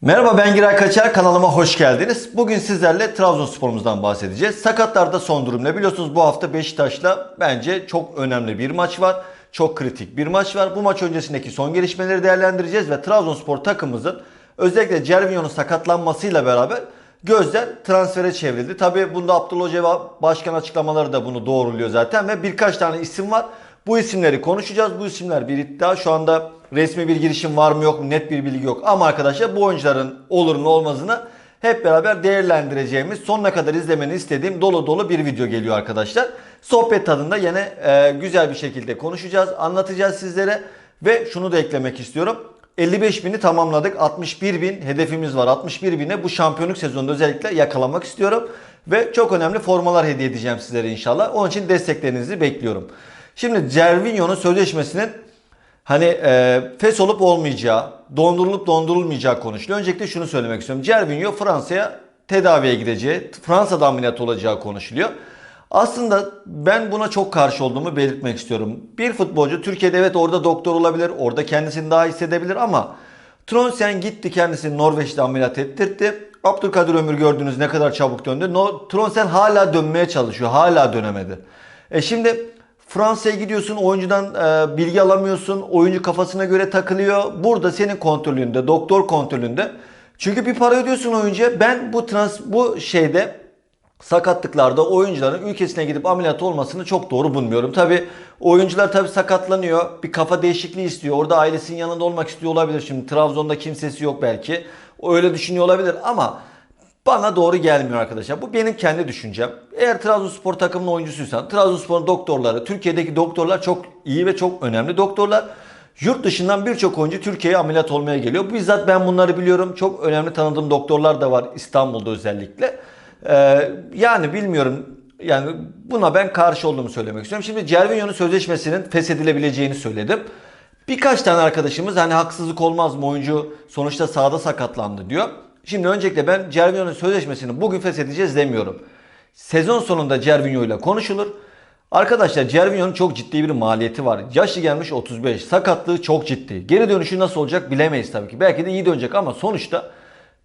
Merhaba ben Giray Kaçar kanalıma hoş geldiniz. Bugün sizlerle Trabzonspor'umuzdan bahsedeceğiz. Sakatlarda son durum ne biliyorsunuz bu hafta Beşiktaş'la bence çok önemli bir maç var. Çok kritik bir maç var. Bu maç öncesindeki son gelişmeleri değerlendireceğiz ve Trabzonspor takımımızın özellikle Cervinho'nun sakatlanmasıyla beraber gözler transfere çevrildi. Tabi bunda Abdullah Hoca ve Başkan açıklamaları da bunu doğruluyor zaten ve birkaç tane isim var. Bu isimleri konuşacağız. Bu isimler bir iddia. Şu anda resmi bir girişim var mı yok mu net bir bilgi yok. Ama arkadaşlar bu oyuncuların olur mu olmazını hep beraber değerlendireceğimiz sonuna kadar izlemeni istediğim dolu dolu bir video geliyor arkadaşlar. Sohbet tadında yine e, güzel bir şekilde konuşacağız, anlatacağız sizlere. Ve şunu da eklemek istiyorum. 55 bini tamamladık. 61 bin hedefimiz var. 61 bine bu şampiyonluk sezonunda özellikle yakalamak istiyorum. Ve çok önemli formalar hediye edeceğim sizlere inşallah. Onun için desteklerinizi bekliyorum. Şimdi Cervinho'nun sözleşmesinin hani e, fes olup olmayacağı, dondurulup dondurulmayacağı konuşuluyor. Öncelikle şunu söylemek istiyorum. Cervinho Fransa'ya tedaviye gideceği, Fransa'da ameliyat olacağı konuşuluyor. Aslında ben buna çok karşı olduğumu belirtmek istiyorum. Bir futbolcu Türkiye'de evet orada doktor olabilir, orada kendisini daha hissedebilir ama Tronsen gitti kendisini Norveç'te ameliyat ettirdi. Abdülkadir Ömür gördüğünüz ne kadar çabuk döndü. No, Tronsen hala dönmeye çalışıyor. Hala dönemedi. E şimdi Fransa'ya gidiyorsun oyuncudan e, bilgi alamıyorsun. Oyuncu kafasına göre takılıyor. Burada senin kontrolünde, doktor kontrolünde. Çünkü bir para ödüyorsun oyuncuya. Ben bu trans bu şeyde sakatlıklarda oyuncuların ülkesine gidip ameliyat olmasını çok doğru bulmuyorum. Tabi oyuncular tabi sakatlanıyor. Bir kafa değişikliği istiyor. Orada ailesinin yanında olmak istiyor olabilir. Şimdi Trabzon'da kimsesi yok belki. Öyle düşünüyor olabilir ama bana doğru gelmiyor arkadaşlar. Bu benim kendi düşüncem. Eğer Trabzonspor takımının oyuncusuysan, Trabzonspor'un doktorları, Türkiye'deki doktorlar çok iyi ve çok önemli doktorlar. Yurt dışından birçok oyuncu Türkiye'ye ameliyat olmaya geliyor. Bizzat ben bunları biliyorum. Çok önemli tanıdığım doktorlar da var İstanbul'da özellikle. Ee, yani bilmiyorum. Yani buna ben karşı olduğumu söylemek istiyorum. Şimdi Cervinho'nun sözleşmesinin feshedilebileceğini söyledim. Birkaç tane arkadaşımız hani haksızlık olmaz mı oyuncu sonuçta sahada sakatlandı diyor. Şimdi öncelikle ben Cervinho'nun sözleşmesini bugün feshedeceğiz demiyorum. Sezon sonunda Cervinho ile konuşulur. Arkadaşlar Cervinho'nun çok ciddi bir maliyeti var. Yaşı gelmiş 35. Sakatlığı çok ciddi. Geri dönüşü nasıl olacak bilemeyiz tabii ki. Belki de iyi dönecek ama sonuçta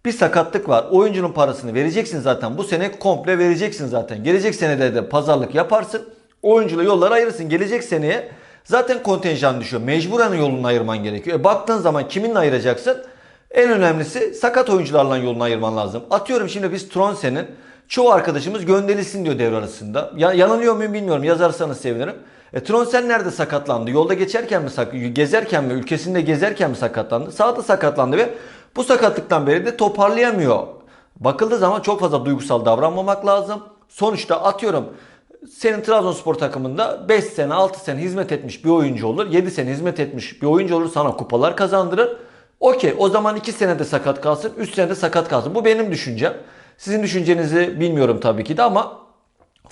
bir sakatlık var. Oyuncunun parasını vereceksin zaten. Bu sene komple vereceksin zaten. Gelecek senede de pazarlık yaparsın. Oyuncuyla yolları ayırırsın. Gelecek seneye zaten kontenjan düşüyor. Mecburen yolunu ayırman gerekiyor. E baktığın zaman kiminle ayıracaksın? En önemlisi sakat oyuncularla yolunu ayırman lazım. Atıyorum şimdi biz Tronsen'in çoğu arkadaşımız gönderilsin diyor devre arasında. Ya, yanılıyor muyum bilmiyorum. Yazarsanız sevinirim. E, Tronsen nerede sakatlandı? Yolda geçerken mi sak gezerken mi, ülkesinde gezerken mi sakatlandı? Sağda sakatlandı ve bu sakatlıktan beri de toparlayamıyor. Bakıldığı zaman çok fazla duygusal davranmamak lazım. Sonuçta atıyorum senin Trabzonspor takımında 5 sene 6 sene hizmet etmiş bir oyuncu olur. 7 sene hizmet etmiş bir oyuncu olur sana kupalar kazandırır. Okey o zaman 2 senede sakat kalsın 3 senede sakat kalsın. Bu benim düşüncem. Sizin düşüncenizi bilmiyorum tabii ki de ama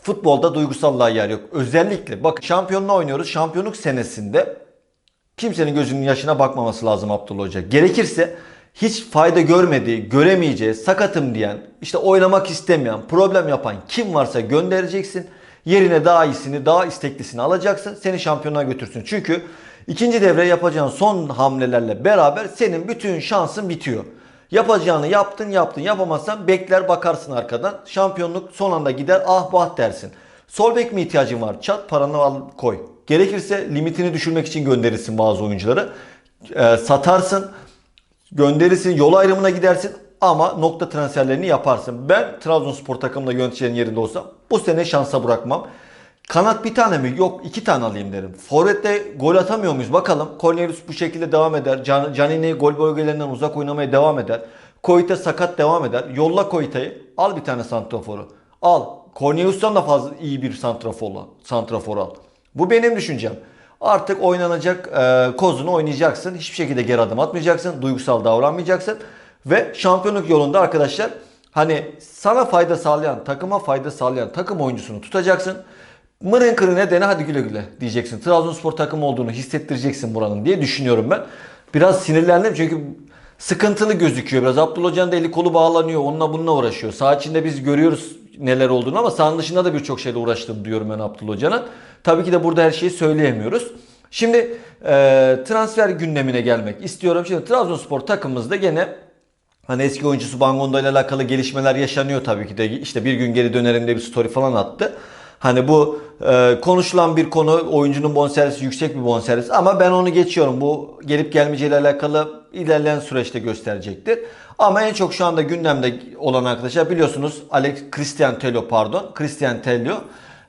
futbolda duygusallığa yer yok. Özellikle bak şampiyonluğa oynuyoruz. Şampiyonluk senesinde kimsenin gözünün yaşına bakmaması lazım Abdullah Hoca. Gerekirse hiç fayda görmediği, göremeyeceği, sakatım diyen, işte oynamak istemeyen, problem yapan kim varsa göndereceksin. Yerine daha iyisini, daha isteklisini alacaksın. Seni şampiyonluğa götürsün. Çünkü ikinci devre yapacağın son hamlelerle beraber senin bütün şansın bitiyor. Yapacağını yaptın yaptın yapamazsan bekler bakarsın arkadan. Şampiyonluk son anda gider ah bah dersin. Sol bek mi ihtiyacın var? Çat paranı al koy. Gerekirse limitini düşürmek için gönderirsin bazı oyuncuları. Ee, satarsın gönderirsin, yol ayrımına gidersin ama nokta transferlerini yaparsın. Ben Trabzonspor takımında yöneticilerin yerinde olsam bu sene şansa bırakmam. Kanat bir tane mi? Yok iki tane alayım derim. Forvet'te gol atamıyor muyuz? Bakalım. Cornelius bu şekilde devam eder. Can, Canini gol bölgelerinden uzak oynamaya devam eder. Koyta sakat devam eder. Yolla Koyta'yı. Al bir tane santraforu. Al. Cornelius'tan da fazla iyi bir santrafor, santrafor al. Bu benim düşüncem. Artık oynanacak e, kozunu oynayacaksın. Hiçbir şekilde geri adım atmayacaksın. Duygusal davranmayacaksın. Ve şampiyonluk yolunda arkadaşlar hani sana fayda sağlayan, takıma fayda sağlayan takım oyuncusunu tutacaksın. Mırın kırın nedeni hadi güle güle diyeceksin. Trabzonspor takımı olduğunu hissettireceksin buranın diye düşünüyorum ben. Biraz sinirlendim çünkü sıkıntılı gözüküyor biraz. Abdullah Hoca'nın da eli kolu bağlanıyor. Onunla bununla uğraşıyor. Sağ içinde biz görüyoruz neler olduğunu ama sahanın dışında da birçok şeyle uğraştığını diyorum ben Abdullah Hoca'nın. Tabii ki de burada her şeyi söyleyemiyoruz. Şimdi e, transfer gündemine gelmek istiyorum. Şimdi Trabzonspor takımımızda gene Hani eski oyuncusu Bangondo ile alakalı gelişmeler yaşanıyor tabii ki de. İşte bir gün geri dönerim diye bir story falan attı. Hani bu e, konuşulan bir konu oyuncunun bonservisi yüksek bir bonservis ama ben onu geçiyorum. Bu gelip gelmeyeceğiyle alakalı ilerleyen süreçte gösterecektir. Ama en çok şu anda gündemde olan arkadaşlar biliyorsunuz Alex Christian Tello pardon. Christian Tello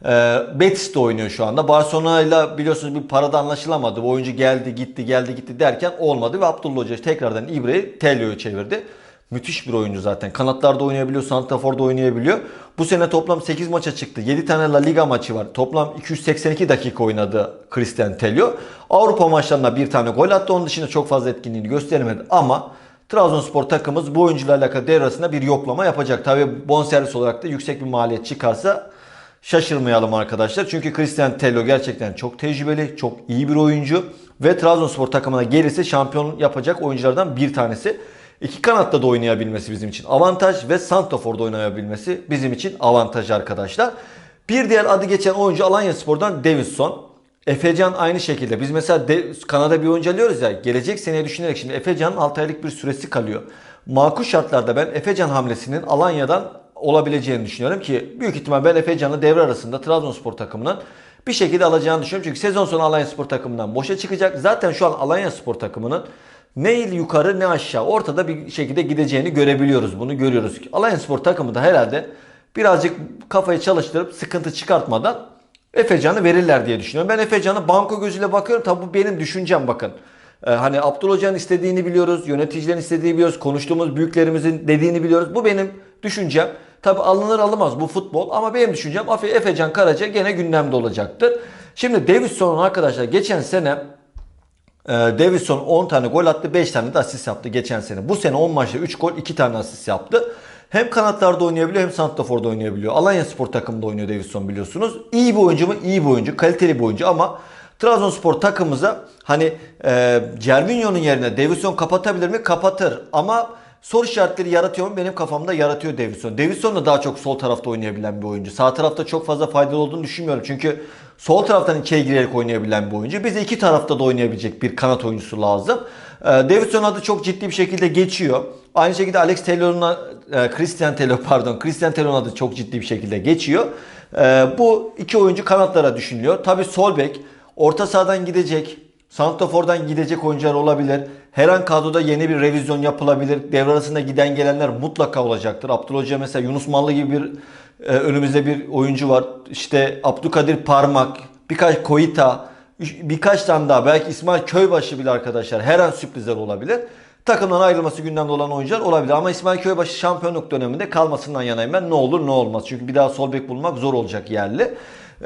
e, Betis'te oynuyor şu anda. Barcelona ile biliyorsunuz bir parada anlaşılamadı. Bu oyuncu geldi gitti geldi gitti derken olmadı ve Abdullah Hoca tekrardan İbre'yi Tello'yu çevirdi. Müthiş bir oyuncu zaten. Kanatlarda oynayabiliyor, santraforda oynayabiliyor. Bu sene toplam 8 maça çıktı. 7 tane La Liga maçı var. Toplam 282 dakika oynadı Christian Tello. Avrupa maçlarında bir tane gol attı. Onun dışında çok fazla etkinliğini gösteremedi. Ama Trabzonspor takımımız bu oyuncuyla alakalı devrasında bir yoklama yapacak. Tabi bonservis olarak da yüksek bir maliyet çıkarsa şaşırmayalım arkadaşlar. Çünkü Christian Tello gerçekten çok tecrübeli, çok iyi bir oyuncu. Ve Trabzonspor takımına gelirse şampiyon yapacak oyunculardan bir tanesi. İki kanatta da oynayabilmesi bizim için avantaj ve Santrafor'da oynayabilmesi bizim için avantaj arkadaşlar. Bir diğer adı geçen oyuncu Alanya Spor'dan Davidson. Efecan aynı şekilde. Biz mesela de, Kanada bir oyuncu alıyoruz ya. Gelecek seneye düşünerek şimdi Efecan'ın 6 aylık bir süresi kalıyor. Makul şartlarda ben Efecan hamlesinin Alanya'dan olabileceğini düşünüyorum ki büyük ihtimal ben Efecan'ı devre arasında Trabzonspor takımının bir şekilde alacağını düşünüyorum. Çünkü sezon sonu Alanya Spor takımından boşa çıkacak. Zaten şu an Alanya Spor takımının ne yukarı ne aşağı ortada bir şekilde gideceğini görebiliyoruz. Bunu görüyoruz. Alanya Spor takımı da herhalde birazcık kafayı çalıştırıp sıkıntı çıkartmadan Efecan'ı verirler diye düşünüyorum. Ben Efecan'ı banko gözüyle bakıyorum. Tabi bu benim düşüncem bakın. Ee, hani Abdullah Hoca'nın istediğini biliyoruz. Yöneticilerin istediğini biliyoruz. Konuştuğumuz büyüklerimizin dediğini biliyoruz. Bu benim düşüncem. Tabi alınır alınmaz bu futbol ama benim düşüncem Efecan Karaca gene gündemde olacaktır. Şimdi Davidson'un arkadaşlar geçen sene e, Davidson 10 tane gol attı 5 tane de asist yaptı geçen sene. Bu sene 10 maçta 3 gol 2 tane asist yaptı. Hem kanatlarda oynayabiliyor hem santraforda oynayabiliyor. Alanya Spor takımında oynuyor Davidson biliyorsunuz. İyi bir oyuncu mu? İyi bir oyuncu. Kaliteli bir oyuncu ama Trabzonspor takımımıza hani e, Cervinho'nun yerine Davidson kapatabilir mi? Kapatır. Ama soru işaretleri yaratıyor mu? Benim kafamda yaratıyor Davidson. Davidson da daha çok sol tarafta oynayabilen bir oyuncu. Sağ tarafta çok fazla faydalı olduğunu düşünmüyorum. Çünkü sol taraftan içeri girerek oynayabilen bir oyuncu. Bize iki tarafta da oynayabilecek bir kanat oyuncusu lazım. E, Davidson adı çok ciddi bir şekilde geçiyor. Aynı şekilde Alex Taylor'un e, Christian Taylor pardon Christian Taylor'un adı çok ciddi bir şekilde geçiyor. E, bu iki oyuncu kanatlara düşünülüyor. Tabi sol bek orta sahadan gidecek, Santrafor'dan gidecek oyuncular olabilir. Her an kadroda yeni bir revizyon yapılabilir. Devre arasında giden gelenler mutlaka olacaktır. Abdullah Hoca mesela Yunus Mallı gibi bir önümüzde bir oyuncu var. İşte Abdülkadir Parmak, birkaç Koita, birkaç tane daha belki İsmail Köybaşı bile arkadaşlar her an sürprizler olabilir. Takımdan ayrılması gündemde olan oyuncular olabilir. Ama İsmail Köybaşı şampiyonluk döneminde kalmasından yanayım ben. Ne olur ne olmaz. Çünkü bir daha sol bek bulmak zor olacak yerli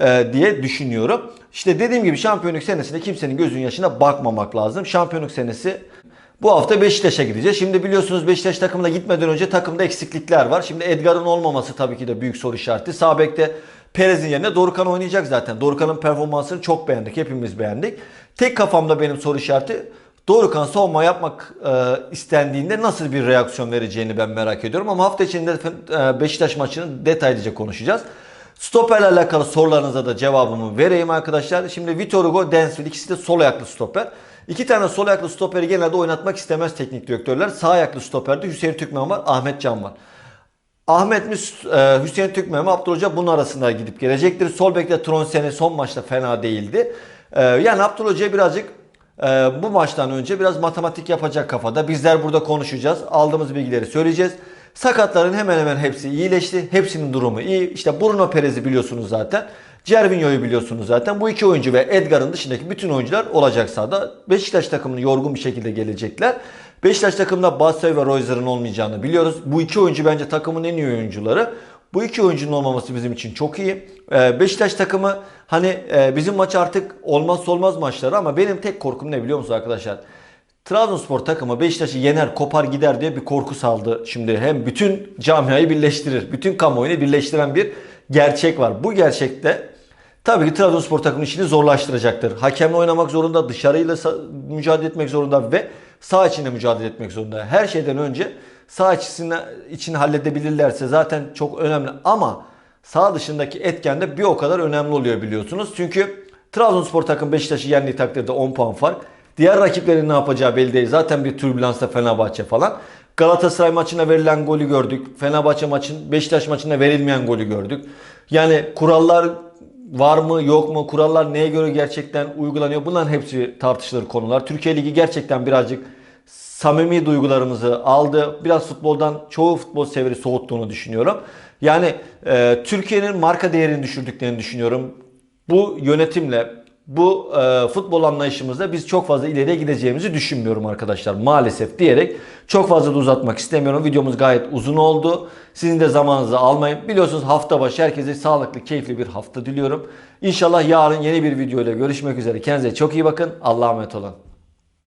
e, diye düşünüyorum. İşte dediğim gibi şampiyonluk senesinde kimsenin gözünün yaşına bakmamak lazım. Şampiyonluk senesi bu hafta Beşiktaş'a gideceğiz. Şimdi biliyorsunuz Beşiktaş takımına gitmeden önce takımda eksiklikler var. Şimdi Edgar'ın olmaması tabii ki de büyük soru işareti. Sağ bekte Perez'in yerine Dorukhan oynayacak zaten. Dorukhan'ın performansını çok beğendik. Hepimiz beğendik. Tek kafamda benim soru işareti Dorukhan savunma yapmak e, istendiğinde nasıl bir reaksiyon vereceğini ben merak ediyorum. Ama hafta içinde e, Beşiktaş maçını detaylıca konuşacağız. Stoperle alakalı sorularınıza da cevabımı vereyim arkadaşlar. Şimdi Vitor Hugo, Densville ikisi de sol ayaklı stoper. İki tane sol ayaklı stoperi genelde oynatmak istemez teknik direktörler. Sağ ayaklı stoperde Hüseyin Türkmen var, Ahmet Can var. Ahmet mi e, Hüseyin Türkmen mi Abdullah Hoca bunun arasında gidip gelecektir. Sol bekte Tronsen'i son maçta fena değildi. E, yani Abdullah Hoca birazcık e, bu maçtan önce biraz matematik yapacak kafada. Bizler burada konuşacağız. Aldığımız bilgileri söyleyeceğiz. Sakatların hemen hemen hepsi iyileşti. Hepsinin durumu iyi. İşte Bruno Perez'i biliyorsunuz zaten. Cervinho'yu biliyorsunuz zaten. Bu iki oyuncu ve Edgar'ın dışındaki bütün oyuncular olacak sahada. Beşiktaş takımını yorgun bir şekilde gelecekler. Beşiktaş takımında Batshuayi ve Royzer'ın olmayacağını biliyoruz. Bu iki oyuncu bence takımın en iyi oyuncuları. Bu iki oyuncunun olmaması bizim için çok iyi. Ee, Beşiktaş takımı hani e, bizim maç artık olmazsa olmaz maçları ama benim tek korkum ne biliyor musunuz arkadaşlar? Trabzonspor takımı Beşiktaş'ı yener, kopar gider diye bir korku saldı. Şimdi hem bütün camiayı birleştirir, bütün kamuoyunu birleştiren bir gerçek var. Bu gerçekte tabii ki Trabzonspor takımının işini zorlaştıracaktır. Hakemle oynamak zorunda, dışarıyla mücadele etmek zorunda ve sağ içinde mücadele etmek zorunda. Her şeyden önce sağ içini, içini halledebilirlerse zaten çok önemli ama sağ dışındaki etken de bir o kadar önemli oluyor biliyorsunuz. Çünkü Trabzonspor takım Beşiktaş'ı yendiği takdirde 10 puan fark. Diğer rakiplerin ne yapacağı belli değil. Zaten bir türbülansta Fenerbahçe falan. Galatasaray maçına verilen golü gördük. Fenerbahçe maçın Beşiktaş maçında verilmeyen golü gördük. Yani kurallar var mı yok mu? Kurallar neye göre gerçekten uygulanıyor? Bunların hepsi tartışılır konular. Türkiye Ligi gerçekten birazcık samimi duygularımızı aldı. Biraz futboldan çoğu futbol severi soğuttuğunu düşünüyorum. Yani e, Türkiye'nin marka değerini düşürdüklerini düşünüyorum. Bu yönetimle bu e, futbol anlayışımızda biz çok fazla ileriye gideceğimizi düşünmüyorum arkadaşlar maalesef diyerek çok fazla da uzatmak istemiyorum. Videomuz gayet uzun oldu. Sizin de zamanınızı almayın. Biliyorsunuz hafta başı herkese sağlıklı, keyifli bir hafta diliyorum. İnşallah yarın yeni bir video ile görüşmek üzere. Kendinize çok iyi bakın. Allah'a emanet olun.